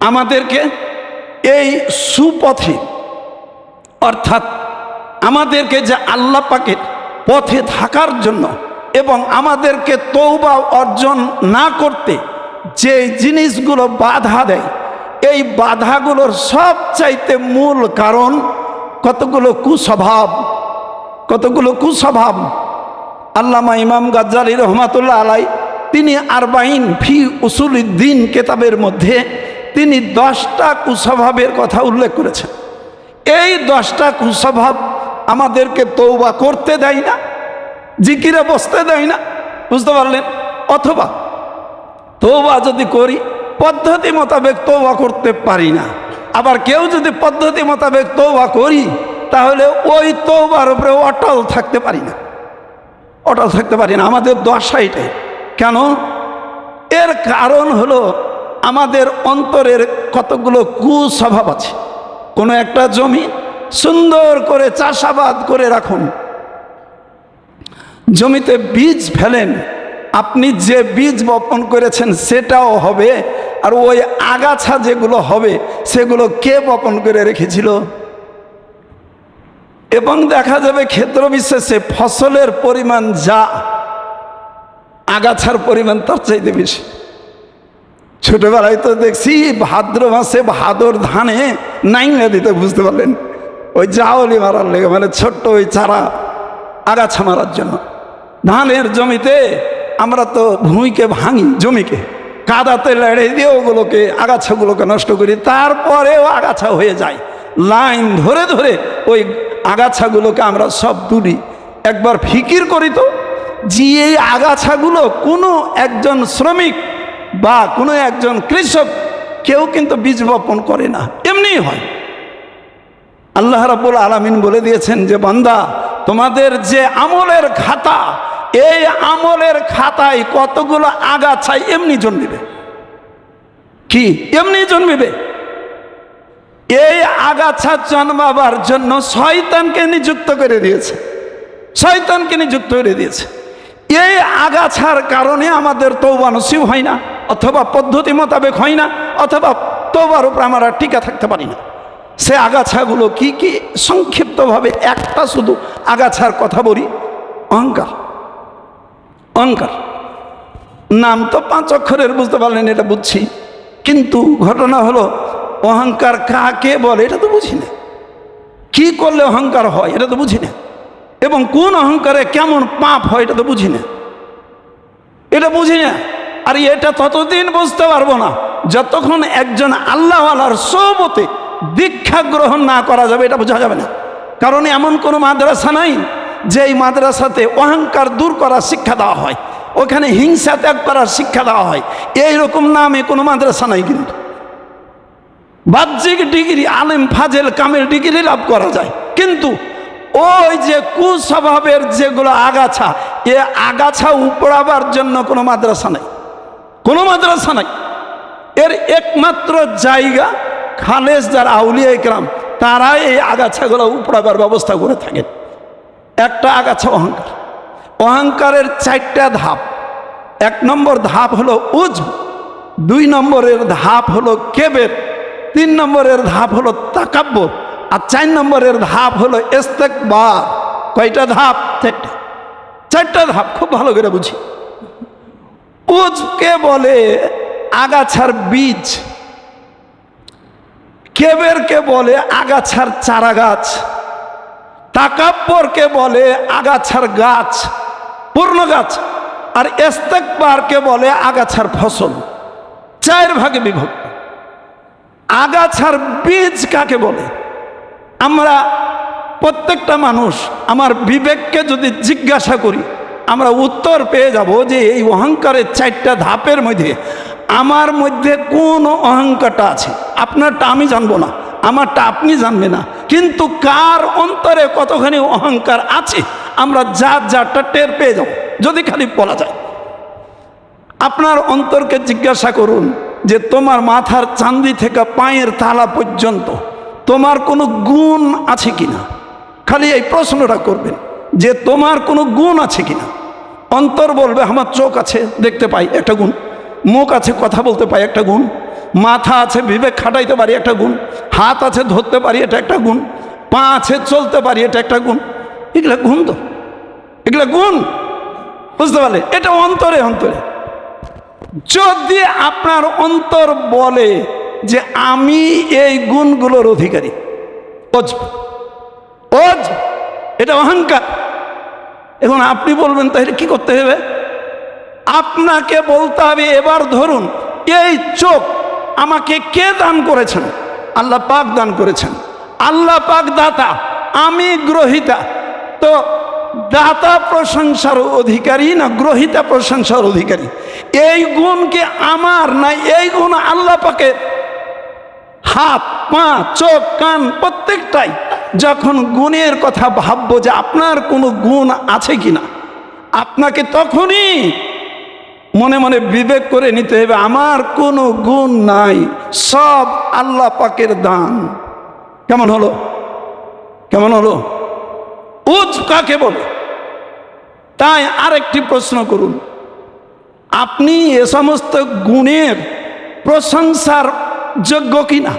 আমাদেরকে এই সুপথে, অর্থাৎ আমাদেরকে যে আল্লাহ পাকের পথে থাকার জন্য এবং আমাদেরকে তৌবা অর্জন না করতে যে জিনিসগুলো বাধা দেয়, এই বাধাগুলোর সব চাইতে মূল কারণ কতগুলো কুস্বভাব কতগুলো কুস্বভাব। আল্লামা ইমাম গাজ্জালি রহমাতুল্লাহ আলাই তিনি আরবাইন ফি উসুল উদ্দিন কেতাবের মধ্যে তিনি দশটা কুস্বভাবের কথা উল্লেখ করেছেন। এই দশটা কুস্বভাব আমাদেরকে তৌবা করতে দেয় না, জিকিরে বসতে দেয় না, বুঝতে পারলেন? অথবা তৌবা যদি করি, পদ্ধতি মোতাবেক তৌবা করতে পারি না। আবার কেউ যদি পদ্ধতি মোতাবেক তৌবা করি, তাহলে ওই তৌবার উপরে অটল থাকতে পারি না। অটল থাকতে পারি না। আমাদের দশা এটাই। কেন? এর কারণ হলো আমাদের অন্তরের কতগুলো কুস্বভাব আছে। কোনো একটা জমি সুন্দর করে চাষাবাদ করে রাখুন। জমিতে বীজ ফেলেন। আপনি যে বীজ বপন করেছেন সেটাও হবে। আর ওই আগাছা যেগুলো হবে, সেগুলো কে বপন করে রেখেছিল? এবং দেখা যাবে ক্ষেত্র বিশেষে ফসলের পরিমাণ যা, আগাছার পরিমাণ তার চাইতে বেশি। ছোটবেলায় তো দেখছি ভাদ্র মাসে ভাদর ধানে নাইঙ্গা দিতে বুঝতে পারলেন। ওই জাওলি মারার লেগে মানে ছোট্ট ওই চারা আগাছা মারার জন্য। ধানের জমিতে আমরা তো ভূমিকে ভাঙি, জমিকে। কাদাতে লেড়ে দিয়ে ওগুলোকে, আগাছাগুলোকে নষ্ট করি, তারপরেও আগাছা হয়ে যায়। লাইন ধরে ধরে ওই আগাছাগুলোকে আমরা সব তুলি। একবার ফিকির করি তো, যে এই আগাছাগুলো কোনো একজন শ্রমিক বা কোনো একজন কৃষক কেউ কিন্তু বীজ বপন করে না। এমনিই হয়। আল্লাহ রাবুল আলমিন বলে দিয়েছেন যে, বান্দা, তোমাদের যে আমলের খাতা, এই আমলের খাতায় কতগুলো আগাছাই এমনি জন্মিবে? কি? এমনি জন্মিবে? এই আগাছা জন্মাবার জন্য শয়তানকে নিযুক্ত করে দিয়েছে। শয়তানকে নিযুক্ত করে দিয়েছে। এই আগাছার কারণে আমাদের তৌবা হয় না। অথবা পদ্ধতি মোতাবেক হয় না, অথবা তৌবার উপর আমরা টিকা থাকতে পারি না। সে আগাছাগুলো কি কি সংক্ষিপ্তভাবে একটা শুধু আগাছার কথা বলি? অহংকার। অহংকার। নাম তো পাঁচ অক্ষরের বুঝতে পারলেন, এটা বুঝছি। কিন্তু ঘটনা হলো, অহংকার কাকে বলে এটা তো বুঝি না। কি করলে অহংকার হয়, এটা তো বুঝি না। এবং কোন অহংকারে কেমন পাপ হয়, এটা তো বুঝি না। এটা বুঝি না। আর এটা ততদিন বুঝতে পারব না। যতক্ষণ একজন আল্লাহওয়ালার সবতে দীক্ষা গ্রহণ না করা যাবে, এটা বোঝা যাবে না। কারণ এমন কোনো মাদ্রাসা নাই যে এই মাদ্রাসাতে অহংকার দূর করার শিক্ষা দেওয়া হয়, ওখানে হিংসা ত্যাগ করার শিক্ষা দেওয়া হয়। এই রকম নামে কোনো মাদ্রাসা নাই কিন্তু। বাহ্যিক ডিগ্রি, আলেম, ফাজেল, কামের ডিগ্রি লাভ করা যায়। কিন্তু ওই যে কুস্বভাবের যেগুলো আগাছা, এ আগাছা উপড়াবার জন্য কোনো মাদ্রাসা নাই। কোনো মাদ্রাসা নাই। এর একমাত্র জায়গা খালেজ যার আউলিয়া ইকরাম তারা এই আগাছাগুলো উপড়াবার ব্যবস্থা করে থাকেন। একটা আগাছা অহংকার। অহংকারের চারটা ধাপ। এক নম্বর ধাপ হলো উজ, দুই নম্বরের ধাপ হলো কেবের, তিন নম্বরের ধাপ হলো তাকাব্বর, আর চার নম্বরের ধাপ হলো এস্তেক বা কয়টা ধাপ? চারটা। চারটা ধাপ, খুব ভালো করে বুঝি। উজকে বলে, আগাছার বীজ। কেবেরকে বলে, আগাছার চারা গাছ তাকাব্বরকে বলে, আগাছার গাছ। পূর্ণ গাছ আর ইস্তেকবারকে বলে, আগাছার ফসল। চার ভাগে বিভক্ত। আগাছার বীজ কাকে বলে? আমরা প্রত্যেকটা মানুষ আমার বিবেককে যদি জিজ্ঞাসা করি আমরা উত্তর পেয়ে যাব যে এই অহংকারের চারটা ধাপের মধ্যে আমার মধ্যে কোন অহংকারটা আছে? আপনারটা আমি জানব না, আমারটা আপনি জানবে না। কিন্তু কার অন্তরে কতখানি অহংকার আছে? আমরা যা যারটা টের পেয়ে যাব, যদি খালি বলা যায়। আপনার অন্তরকে জিজ্ঞাসা করুন যে তোমার মাথার চান্দি থেকে পায়ের তালা পর্যন্ত তোমার কোনো গুণ আছে কিনা? খালি এই প্রশ্নটা করবেন যে তোমার কোনো গুণ আছে কিনা? অন্তর বলবে, আমার চোখ আছে, দেখতে পাই একটা গুণ। মুখ আছে, কথা বলতে পাই একটা গুণ। মাথা আছে, বিবেক খাটাইতে পারি একটা গুণ। হাত আছে, ধরতে পারি এটা একটা গুণ। পা আছে, চলতে পারি এটা একটা গুণ। এগুলা গুণ তো। এগুলা গুণ। বুঝতে পারলে? এটা অন্তরে অন্তরে। যদি আপনার অন্তর বলে যে, আমি এই গুণগুলোর অধিকারী। অজ অজ এটা অহংকার। এখন আপনি বলবেন, তাহলে কি করতে হবে? আপনাকে বলতে হবে, এবার ধরুন, এই চোখ আমাকে কে দান করেছেন? আল্লাহ পাক দান করেছেন। আল্লাহ পাক দাতা, আমি গ্রহিতা। তো দাতা প্রশংসার অধিকারী না গ্রহিতা প্রশংসার অধিকারী? এই গুণ কি আমার না এই গুণ আল্লাহ পাকের? হাত, পা, চোখ, কান প্রত্যেকটাই। যখন গুণের কথা ভাববো যে আপনার কোনো গুণ আছে কিনা, আপনাকে তখনই মনে মনে বিবেক করে নিতে হবে, আমার কোনো গুণ নাই, সব আল্লাহ পাকের দান। কেমন হলো? কেমন হলো? উজ কাকে বলে? তাই আরেকটি প্রশ্ন করুন। আপনি এ সমস্ত গুণের প্রশংসার যোগ্য কিনা?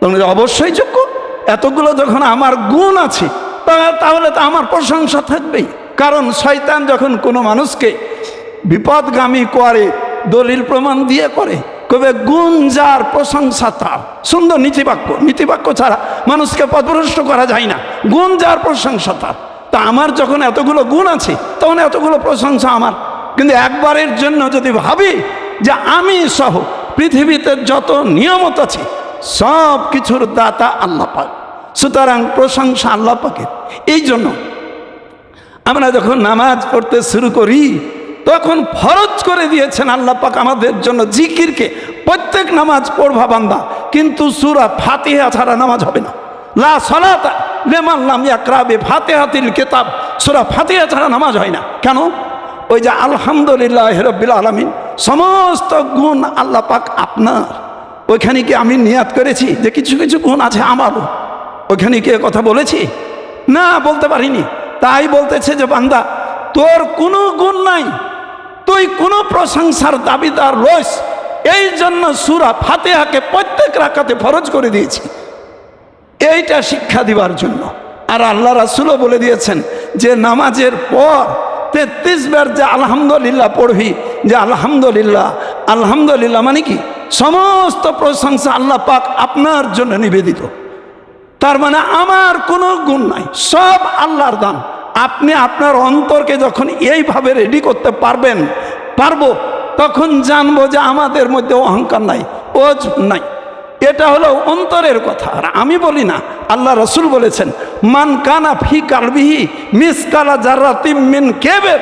তখন অবশ্যই যোগ্য। এতগুলো যখন আমার গুণ আছে তাহলে তো আমার প্রশংসা থাকবেই। কারণ শয়তান যখন কোনো মানুষকে বিপদগামী করে, দলিল প্রমাণ দিয়ে করে, কবে গুণ যার প্রশংসা তার। সুন্দর নীতিবাক্য নীতিবাক্য ছাড়া মানুষকে পদভ্রষ্ট করা যায় না। গুণ যার প্রশংসা তার। তা আমার যখন এতগুলো গুণ আছে, তখন এতগুলো প্রশংসা আমার। কিন্তু একবারের জন্য যদি ভাবি যে আমি সহ পৃথিবীতে যত নিয়ামত আছে সব কিছুর দাতা আল্লাহ পাক। সুতরাং প্রশংসা আল্লাহ পাকের। এই জন্য আমরা যখন নামাজ পড়তে শুরু করি, তখন ফরজ করে দিয়েছেন আল্লাহ পাক আমাদের জন্য জিকিরকে। প্রত্যেক নামাজ পড়ভা বান্দা, কিন্তু সুরা ফাতিহা ছাড়া নামাজ হবে না। লা সলাতা লেমান লাম ইয়াকরাবে ফাতিহাতিল কিতাব। সুরা ফাতিহা ছাড়া নামাজ হয় না। কেন? ওই যে আলহামদুলিল্লাহ রব্বিল আলামিন, সমস্ত গুণ আল্লাহ পাক আপনার। ওইখানে কি আমি নিয়াত করেছি যে কিছু কিছু গুণ আছে আমারও ওইখানে কি কথা বলেছি। না, বলতে পারিনি। তাই বলতেছে যে, বান্দা, তোর কোনো গুণ নাই। তুই কোনো প্রশংসার দাবিদার রস এই জন্য সুরা ফাতেহাকে প্রত্যেক রাখাতে ফরজ করে দিয়েছি। এইটা শিক্ষা দিবার জন্য। আর আল্লাহ রাসুলও বলে দিয়েছেন যে, নামাজের পর তেত্রিশ বার যে আলহামদুলিল্লাহ পড়বি, যে আলহামদুলিল্লাহ আলহামদুলিল্লাহ মানে কি? সমস্ত প্রশংসা আল্লাহ পাক আপনার জন্য নিবেদিত। তার মানে আমার কোনো গুণ নাই, সব আল্লাহর দান। আপনি আপনার অন্তরকে যখন এইভাবে রেডি করতে পারবেন, পারব, তখন জানব যে আমাদের মধ্যে অহংকার নাই, ওজ নাই। এটা হলো অন্তরের কথা, আর আমি বলি না, আল্লাহ রসুল বলেছেন, মান কানা ফি কালবিহি মিস কালা জার্রা মিন কেবের।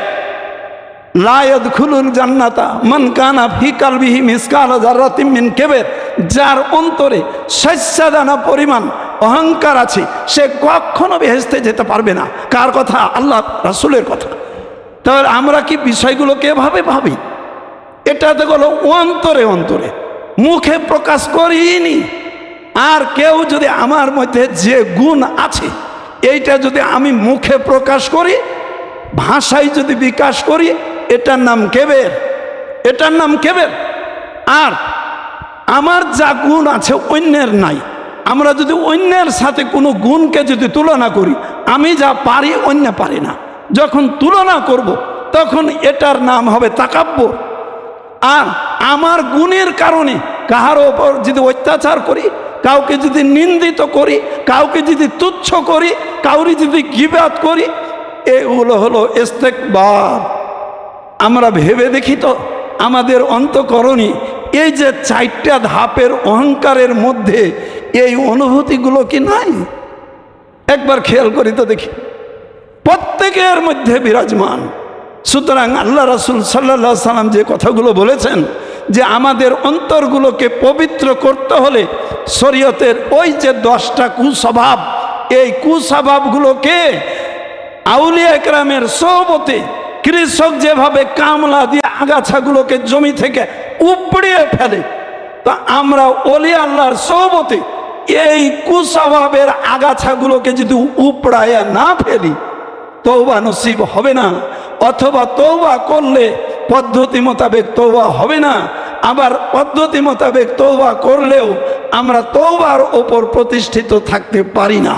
লায়দ খুলুল জান্নাতা মান কানা ফি কালবিহি মিসকাল মিন কেবের। যার অন্তরে শস্যাদানা পরিমাণ অহংকার আছে, সে কখনো বেহেস্তে যেতে পারবে না। কার কথা? আল্লাহ রাসূলের কথা। তাহলে আমরা কি বিষয়গুলোকে এভাবে ভাবি? এটা তো হলো অন্তরে অন্তরে। মুখে প্রকাশ করিনি। আর কেউ যদি আমার মধ্যে যে গুণ আছে, এইটা যদি আমি মুখে প্রকাশ করি, ভাষায় যদি বিকাশ করি এটার নাম কেবের? এটার নাম কেবের? আর আমার যা গুণ আছে অন্যের নাই। আমরা যদি অন্যের সাথে কোনো গুণকে যদি তুলনা করি, আমি যা পারি, অন্য পারি না। যখন তুলনা করব, তখন এটার নাম হবে তাকাব্য আর আমার গুণের কারণে কাহার ওপর যদি অত্যাচার করি, কাউকে যদি নিন্দিত করি, কাউকে যদি তুচ্ছ করি, কাউরি যদি গিবাদ করি এগুলো হলো ইস্তেকবার। আমরা ভেবে দেখি তো, আমাদের অন্তকরণী এই যে চারটা ধাপের অহংকারের মধ্যে এই অনুভূতিগুলো কি নাই? একবার খেয়াল করি তো দেখি। প্রত্যেকের মধ্যে বিরাজমান। সুতরাং আল্লাহ রাসুল সাল্লাহ সাল্লাম যে কথাগুলো বলেছেন, যে আমাদের অন্তরগুলোকে পবিত্র করতে হলে শরীয়তের ওই যে দশটা কুস্বভাব, এই কুস্বভাবগুলোকে আউলিয়া একরামের সহবতে কৃষক যেভাবে কামলা দিয়ে আগাছাগুলোকে জমি থেকে উপড়িয়ে ফেলে, তা আমরা অলি আল্লাহর সহবতে এই কুস্বভাবের আগাছাগুলোকে যদি উপড়ায় না ফেলি তৌবা নসিব হবে না। অথবা তৌবা করলে পদ্ধতি মোতাবেক তৌবা হবে না। আবার পদ্ধতি মোতাবেক তৌবা করলেও আমরা তৌবার ওপর প্রতিষ্ঠিত থাকতে পারি না।